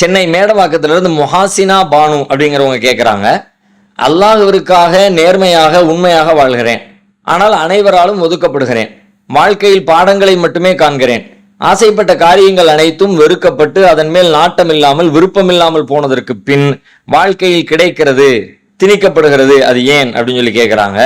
சென்னை மேடவாக்கத்திலிருந்து முஹாசினா பானு அப்படிங்கிறவங்க கேட்குறாங்க அல்லாஹவருக்காக நேர்மையாக உண்மையாக வாழ்கிறேன். ஆனால் அனைவராலும் ஒதுக்கப்படுகிறேன். வாழ்க்கையில் பாடங்களை மட்டுமே காண்கிறேன். ஆசைப்பட்ட காரியங்கள் அனைத்தும் வெறுக்கப்பட்டு அதன் மேல் நாட்டம் இல்லாமல் விருப்பம் இல்லாமல் போனதற்கு பின் வாழ்க்கையில் கிடைக்கிறது திணிக்கப்படுகிறது அது ஏன் அப்படின்னு சொல்லி கேட்குறாங்க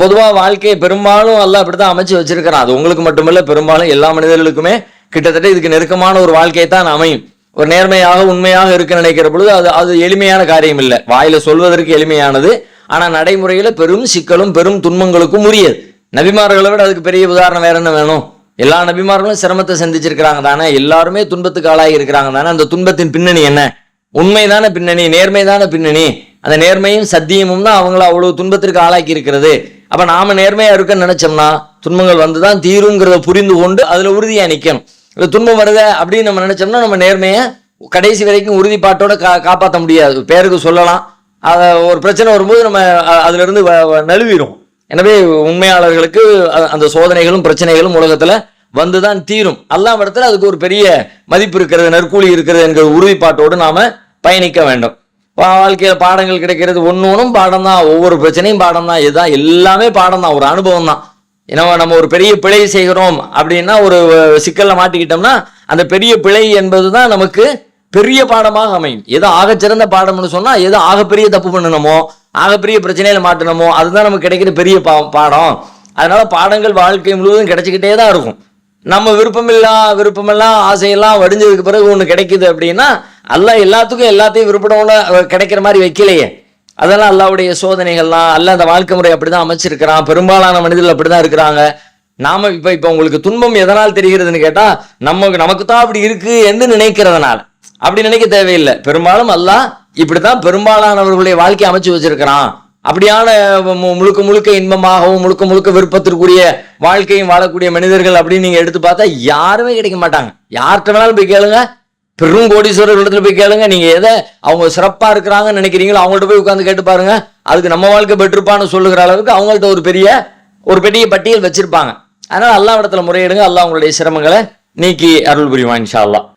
பொதுவாக வாழ்க்கையை பெரும்பாலும் அல்லாஹ் அப்படித்தான் அமைச்சு வச்சிருக்கிறான். அது உங்களுக்கு மட்டுமல்ல பெரும்பாலும் எல்லா மனிதர்களுக்குமே கிட்டத்தட்ட இதுக்கு நெருக்கமான ஒரு வாழ்க்கையை தான் அமையும். ஒரு நேர்மையாக உண்மையாக இருக்க நினைக்கிற பொழுது அது அது எளிமையான காரியம் இல்லை. வாயில சொல்வதற்கு எளிமையானது ஆனால் நடைமுறையில பெரும் சிக்கலும் பெரும் துன்பங்களுக்கும் உரியது. நபிமார்களை விட அதுக்கு பெரிய உதாரணம் வேற என்ன வேணும்? எல்லா நபிமார்களும் சிரமத்தை சந்திச்சிருக்கிறாங்க தானே? எல்லாருமே துன்பத்துக்கு ஆளாகி இருக்கிறாங்க தானே? அந்த துன்பத்தின் பின்னணி என்ன? உண்மைதான பின்னணி நேர்மைதான பின்னணி. அந்த நேர்மையும் சத்தியமும் தான் அவங்கள அவ்வளவு துன்பத்திற்கு ஆளாக்கி இருக்கிறது. அப்ப நாம நேர்மையா இருக்கன்னு நினைச்சோம்னா துன்பங்கள் வந்துதான் தீருங்கிறத புரிந்து கொண்டு அதுல உறுதியா நிக்கணும். இல்ல துன்பம் வருத அப்படின்னு நம்ம நினைச்சோம்னா நம்ம நேர்மையை கடைசி வரைக்கும் உறுதிப்பாட்டோட கா காப்பாற்ற முடியாது. பேருக்கு சொல்லலாம். அதை ஒரு பிரச்சனை வரும்போது நம்ம அதுலேருந்து நழுவிடும் வ- வ- எனவே உண்மையாளர்களுக்கு அந்த சோதனைகளும் பிரச்சனைகளும் உலகத்தில் வந்து தான் தீரும். அல்லாஹ் இடத்துல அதுக்கு ஒரு பெரிய மதிப்பு இருக்கிறது நற்கூலி இருக்கிறது என்கிற உறுதிப்பாட்டோடு நாம் பயணிக்க வேண்டும். வாழ்க்கையில் பாடங்கள் கிடைக்கிறது ஒன்று ஒன்றும் பாடம் தான் ஒவ்வொரு பிரச்சனையும் பாடம் தான் இதுதான் எல்லாமே பாடம் தான் ஒரு அனுபவம் தான் ஏன்னா நம்ம ஒரு பெரிய பிழை செய்கிறோம் அப்படின்னா ஒரு சிக்கலில் மாட்டிக்கிட்டோம்னா அந்த பெரிய பிழை என்பது தான் நமக்கு பெரிய பாடமாக அமையும். ஏதோ ஆகச்சிறந்த பாடம்னு சொன்னால் ஏதோ ஆகப்பெரிய தப்பு பண்ணணுமோ ஆகப்பெரிய பிரச்சனையில் மாட்டணுமோ அதுதான் நமக்கு கிடைக்கிற பெரிய பா பாடம். அதனால் பாடங்கள் வாழ்க்கை முழுவதும் கிடைச்சிக்கிட்டே தான் இருக்கும். நம்ம விருப்பமில்லா விருப்பமெல்லாம் ஆசையெல்லாம் வடிஞ்சதுக்கு பிறகு ஒன்று கிடைக்குது அப்படின்னா எல்லாம் எல்லாத்துக்கும் எல்லாத்தையும் விருப்பம் கிடைக்கிற மாதிரி வைக்கலையே. அதெல்லாம் அல்லாவுடைய சோதனைகள்லாம் அல்ல அந்த வாழ்க்கை முறை அப்படிதான் அமைச்சிருக்கிறான். பெரும்பாலான மனிதர்கள் அப்படிதான் இருக்கிறாங்க. நாம இப்ப இப்ப உங்களுக்கு துன்பம் எதனால் தெரிகிறதுன்னு கேட்டா நமக்கு நமக்கு தான் அப்படி இருக்கு என்று நினைக்கிறதுனால. அப்படி நினைக்க தேவையில்லை. பெரும்பாலும் அல்லாஹ் இப்படித்தான் பெரும்பாலானவர்களுடைய வாழ்க்கை அமைச்சு வச்சிருக்கிறான். அப்படியான மு- முழுக்க முழுக்க இன்பமாகவும் முழுக்க முழுக்க விருப்பத்திற்குரிய வாழ்க்கையும் வாழக்கூடிய மனிதர்கள் அப்படின்னு நீங்க எடுத்து பார்த்தா யாருமே கிடைக்க மாட்டாங்க. யார்கிட்ட வேணாலும் போய் கேளுங்க. பெரும் கோடீஸ்வரர் இடத்துல போய் கேளுங்க. நீங்க எதை அவங்க சிறப்பா இருக்கிறாங்கன்னு நினைக்கிறீங்களோ அவங்கள்ட்ட போய் உட்காந்து கேட்டு பாருங்க. அதுக்கு நம்ம வாழ்க்கை பெற்றிருப்பான்னு சொல்லுகிற அளவுக்கு அவங்கள்ட்ட ஒரு பெரிய ஒரு பெரிய பட்டியல் வச்சிருப்பாங்க. அதனால அல்லா இடத்துல முறையிடுங்க. அல்லா உங்களுடைய சிரமங்களை நீக்கி அருள் புரிவான் இன்ஷா அல்லா